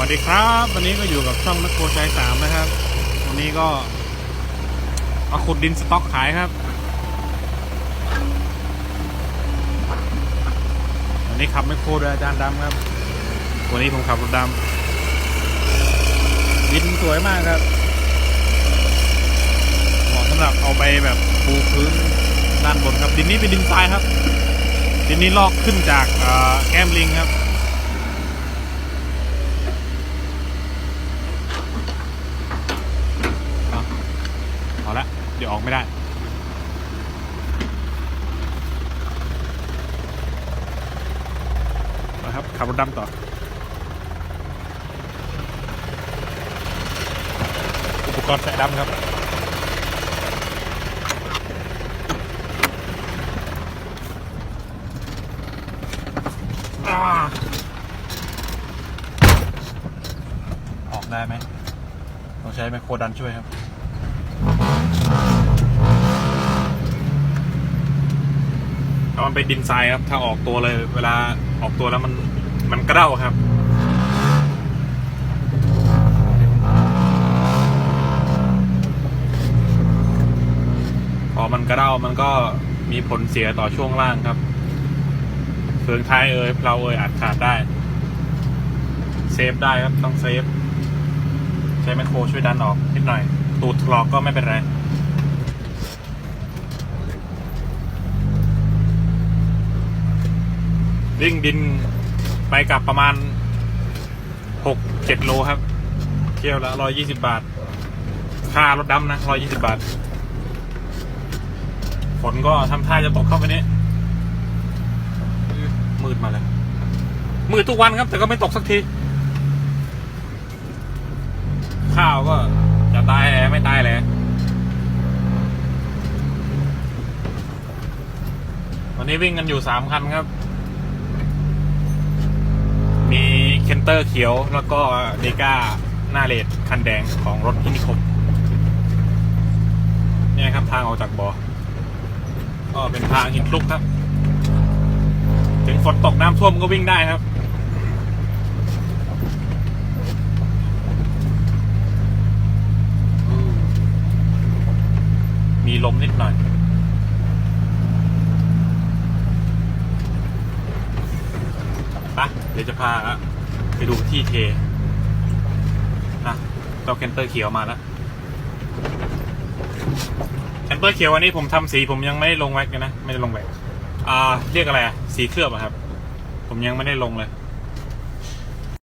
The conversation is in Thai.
วัสดีครับ วันนี้ก็อยู่กับช่องนักโคใจสามนะครับ วันนี้ก็มาขุดดินสต็อกขายครับ วันนี้ขับแมคโครโดยอาจารย์ดำครับ วันนี้ผมขับรถดำดินสวยมากครับเหมาะสำหรับเอาไปแบบปูพื้นด้านบนครับ ดินนี้เป็นดินทรายครับ ดินนี้ลอกขึ้นจากเอ่อแก้มลิงครับ เอาเอาละ เดี๋ยว ออกไม่ได้นะครับขับรถดำต่ออุปกรณ์ใส่ดำครับอออกได้ไหมต้องใช้ไมโครดันช่วยครับ ถ้า มันเป็นดินทรายครับ ถ้าออกตัวเลย เวลาออกตัวแล้วมันมันกระเด้าครับพอมันกระเด้ามันก็มีผลเสียต่อช่วงล่างครับเฟืองท้ายเอ่ยเพลาเอ่ยอาจขาดได้เซฟได้ครับต้องเซฟ ใช้แมคโครช่วยดันออกนิดหน่อย ตูดถลอกก็ไม่เป็นไร วิ่งดินไปกลับประมาณหกเจ็ดโลครับ เที่ยวละร้อยยี่สิบาท ค่ารถดำนะร้อยยี่สิบาท ฝนก็ทำท่าจะตกเข้าไปนี้ มืดมาเลยมืดทุกวันครับ แต่ก็ไม่ตกสักที ข้าวก็จะตายแหละไม่ตายแหละวันนี้วิ่งกันอยู่สามคันครับ มีเค นเตอร์เขียว แล้วก็เดก้าหน้าเลดคันแดงของรถพินิคมเนี่ยครับทางออกจากบ่อก็เป็นทางหินคลุกครับ ถึงฝนตกน้ำท่วมก็วิ่งได้ครับมีลมนิดหน่อยปะเดี๋ยวจะพา ไปดูที่เทนะเราแคนเตอร์เขียวมาแล้วแคนเตอร์เขียววันนี้ผมทำสีผมยังไม่ได้ลงแว็กนะ ไม่ได้ลงแว็กอ่า เรียกอะไร สีเคลือบอะครับ ผมยังไม่ได้ลงเลย